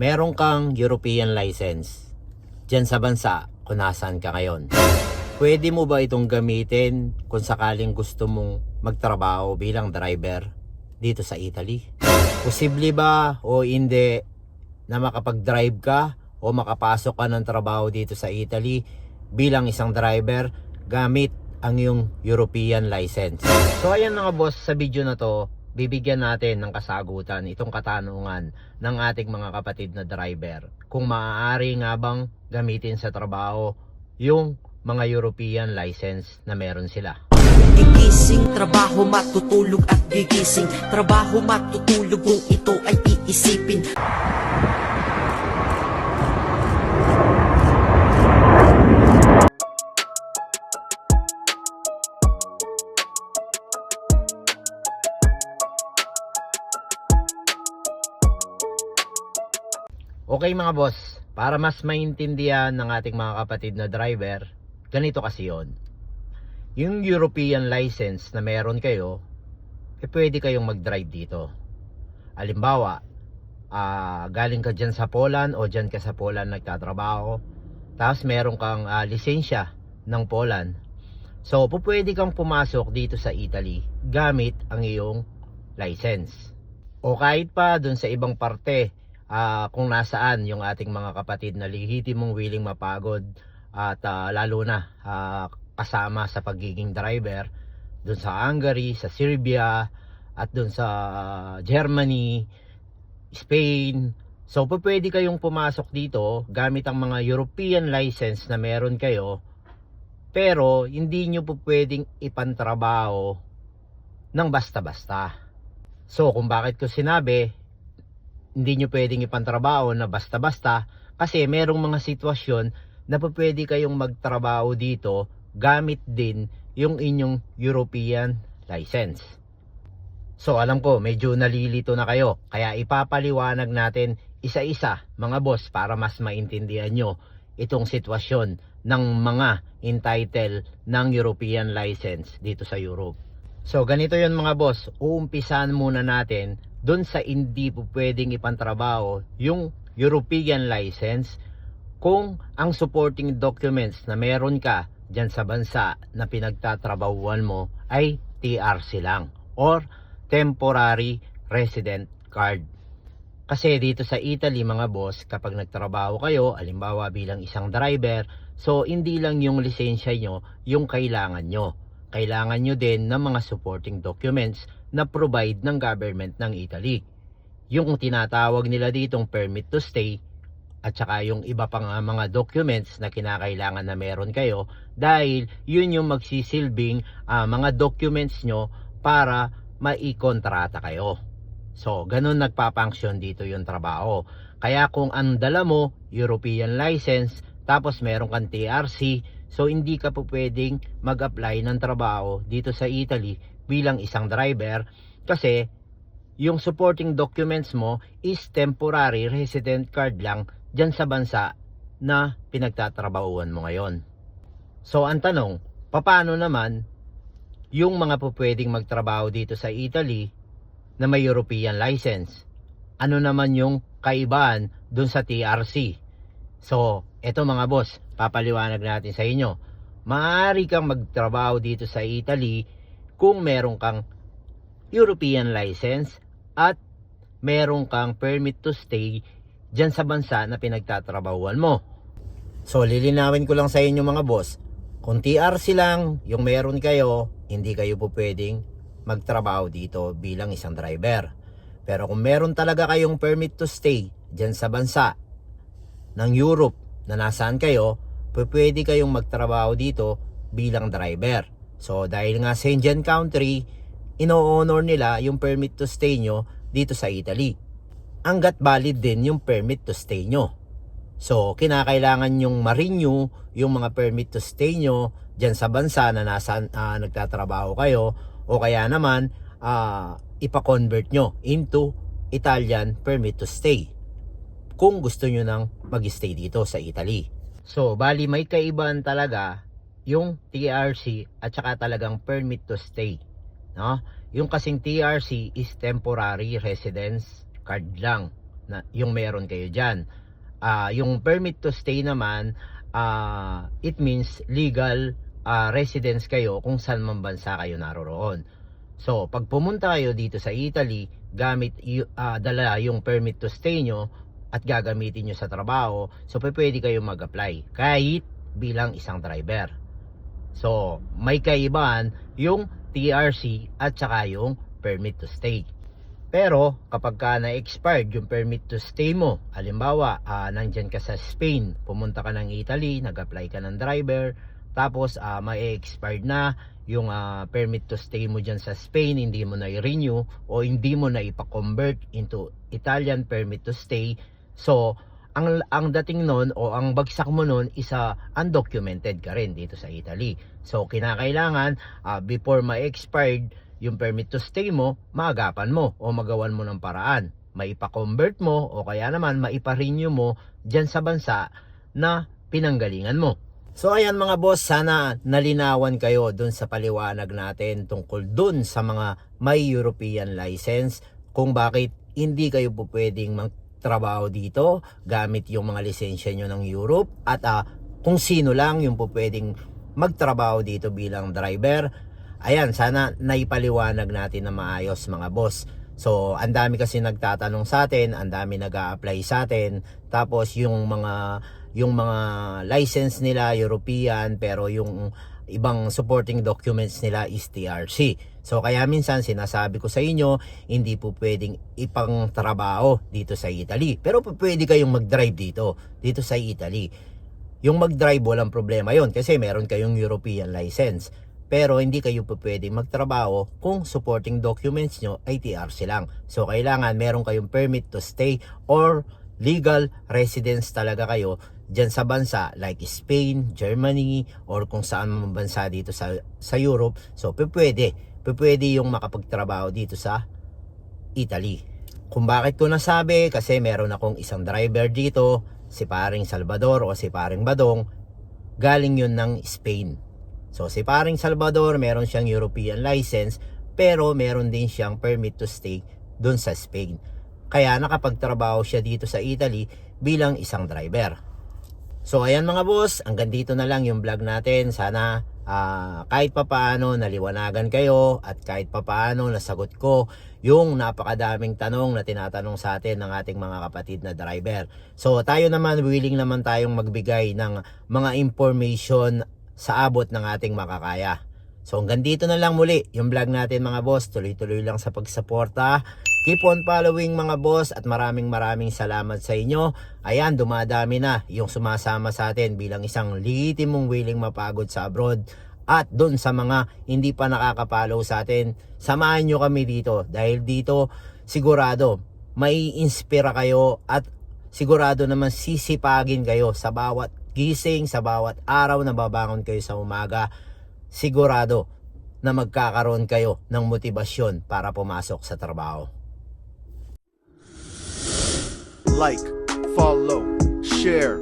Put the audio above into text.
meron kang European license dyan sa bansa kung nasaan ka ngayon. Pwede mo ba itong gamitin kung sakaling gusto mong magtrabaho bilang driver dito sa Italy? Posible ba o hindi na makapag-drive ka o makapasok ka ng trabaho dito sa Italy bilang isang driver gamit ang iyong European license. So ayan mga boss, sa video na to, bibigyan natin ng kasagutan itong katanungan ng ating mga kapatid na driver. Kung maaari nga bang gamitin sa trabaho yung mga European license na meron sila. Gigising, trabaho matutulog at gigising Trabaho matutulog kung ito ay iisipin Okay mga boss, para mas maintindihan ng ating mga kapatid na driver, ganito kasi yon. Yung European license na meron kayo, eh pwede kayong mag-drive dito. Alimbawa, ah, galing ka dyan sa Poland o dyan ka sa Poland nagtatrabaho, tapos meron kang ah, lisensya ng Poland. So, pwede kang pumasok dito sa Italy gamit ang iyong license. O kahit pa dun sa ibang parte, ah, kung nasaan yung ating mga kapatid na lehitimong willing mapagod at ah, lalo na ah, kasama sa pagiging driver dun sa Hungary, sa Serbia at dun sa Germany, Spain. So pwede kayong pumasok dito gamit ang mga European license na meron kayo pero hindi nyo po pwedeng ipantrabaho ng basta-basta. So kung bakit ko sinabi hindi nyo pwedeng ipantrabaho na basta-basta kasi merong mga sitwasyon na pwede kayong magtrabaho dito gamit din yung inyong European license. So alam ko medyo nalilito na kayo kaya ipapaliwanag natin isa-isa mga boss para mas maintindihan nyo itong sitwasyon ng mga entitled ng European license dito sa Europe. So ganito yun mga boss, uumpisan muna natin doon sa hindi po pwedeng ipantrabaho yung European license kung ang supporting documents na meron ka dyan sa bansa na pinagtatrabahuan mo ay TRC lang or Temporary Resident Card. Kasi dito sa Italy mga boss, kapag nagtrabaho kayo, alimbawa bilang isang driver, so hindi lang yung lisensya nyo yung kailangan nyo. Kailangan nyo din ng mga supporting documents na provide ng government ng Italy. Yung tinatawag nila ditong permit to stay at saka yung iba pang mga documents na kinakailangan na meron kayo dahil yun yung magsisilbing ah, mga documents nyo para maikontrata kayo. So, ganun nagpapanksyon dito yung trabaho. Kaya kung ang dala mo, European license, tapos meron kang TRC, so hindi ka po pwedeng mag-apply ng trabaho dito sa Italy bilang isang driver kasi yung supporting documents mo is temporary resident card lang dyan sa bansa na pinagtatrabahuan mo ngayon. So, ang tanong, paano naman yung mga po pwedeng magtrabaho dito sa Italy na may European license. Ano naman yung kaibahan dun sa TRC? So, eto mga boss, papaliwanag natin sa inyo. Maaari kang magtrabaho dito sa Italy kung meron kang European license at meron kang permit to stay dyan sa bansa na pinagtatrabahuan mo. So, lilinawin ko lang sa inyo mga boss, kung TRC lang yung meron kayo, hindi kayo po pwedeng magtrabaho dito bilang isang driver. Pero kung meron talaga kayong permit to stay dyan sa bansa ng Europe na nasaan kayo, pwede kayong magtrabaho dito bilang driver. So dahil nga Schengen country, ino-honor nila yung permit to stay nyo dito sa Italy. Hanggat valid din yung permit to stay nyo. So, kinakailangan yung ma-renew yung mga permit to stay nyo dyan sa bansa na nasa, ah, nagtatrabaho kayo o kaya naman ah, ipa-convert nyo into Italian permit to stay kung gusto nyo nang mag-stay dito sa Italy. So, bali may kaibahan talaga yung TRC at saka talagang permit to stay. No? Yung kasing TRC is temporary residence card lang na yung meron kayo diyan. Ah, yung permit to stay naman ah, it means legal ah, residence kayo kung saan man bansa kayo naroroon. So, pag pumunta kayo dito sa Italy, gamit ah, dala yung permit to stay nyo at gagamitin nyo sa trabaho, so pwede kayong mag-apply kahit bilang isang driver. So, may kaibahan yung TRC at saka yung permit to stay. Pero kapag ka na-expired yung permit to stay mo, halimbawa, ah, nandyan ka sa Spain, pumunta ka ng Italy, nag-apply ka ng driver, tapos ah, may expired na yung ah, permit to stay mo dyan sa Spain, hindi mo na i-renew o hindi mo na ipa-convert into Italian permit to stay. So, ang ang dating nun o ang bagsak mo nun isa undocumented ka rin dito sa Italy. So kinakailangan ah, before ma-expired yung permit to stay mo, maagapan mo o magawan mo ng paraan. Maipa-convert mo o kaya naman maipa-renew mo dyan sa bansa na pinanggalingan mo. So ayan mga boss, sana nalinawan kayo dun sa paliwanag natin tungkol dun sa mga may European license kung bakit hindi kayo po pwedeng magtrabaho dito gamit yung mga lisensya nyo ng Europe at ah, kung sino lang yung pwedeng magtrabaho dito bilang driver. Ayan, sana naipaliwanag natin na maayos mga boss. So, ang dami kasi nagtatanong sa atin, ang dami nag apply sa atin. Tapos yung mga yung mga license nila European pero yung ibang supporting documents nila is TRC. So kaya minsan sinasabi ko sa inyo, hindi po pwedeng ipang trabaho dito sa Italy. Pero pwede kayong mag-drive dito, dito sa Italy. Yung mag-drive walang problema yon kasi meron kayong European license. Pero hindi kayo po pwedeng magtrabaho kung supporting documents nyo ay TRC lang. So kailangan meron kayong permit to stay or legal residence talaga kayo dyan sa bansa like Spain, Germany, or kung saan man bansa dito sa, sa Europe. So pwede, pwede yung makapagtrabaho dito sa Italy. Kung bakit ko nasabi, kasi meron akong isang driver dito, si paring Salvador o si paring Badong, galing yun ng Spain. So si paring Salvador, meron siyang European license, pero meron din siyang permit to stay dun sa Spain. Kaya nakapagtrabaho siya dito sa Italy bilang isang driver. So ayan mga boss, hanggang dito na lang yung vlog natin. Sana ah, kahit papaano naliwanagan kayo at kahit papaano nasagot ko yung napakadaming tanong na tinatanong sa atin ng ating mga kapatid na driver. So tayo naman willing naman tayong magbigay ng mga information sa abot ng ating makakaya. So hanggang dito na lang muli yung vlog natin mga boss. Tuloy-tuloy lang sa pagsuporta. Keep on following mga boss at maraming maraming salamat sa inyo. Ayan, dumadami na yung sumasama sa atin bilang isang legitimong willing mapagod sa abroad. At doon sa mga hindi pa nakakapollow sa atin, samahan nyo kami dito. Dahil dito, sigurado, may inspira kayo at sigurado naman sisipagin kayo sa bawat gising, sa bawat araw na babangon kayo sa umaga. Sigurado na magkakaroon kayo ng motibasyon para pumasok sa trabaho. Like, follow, share,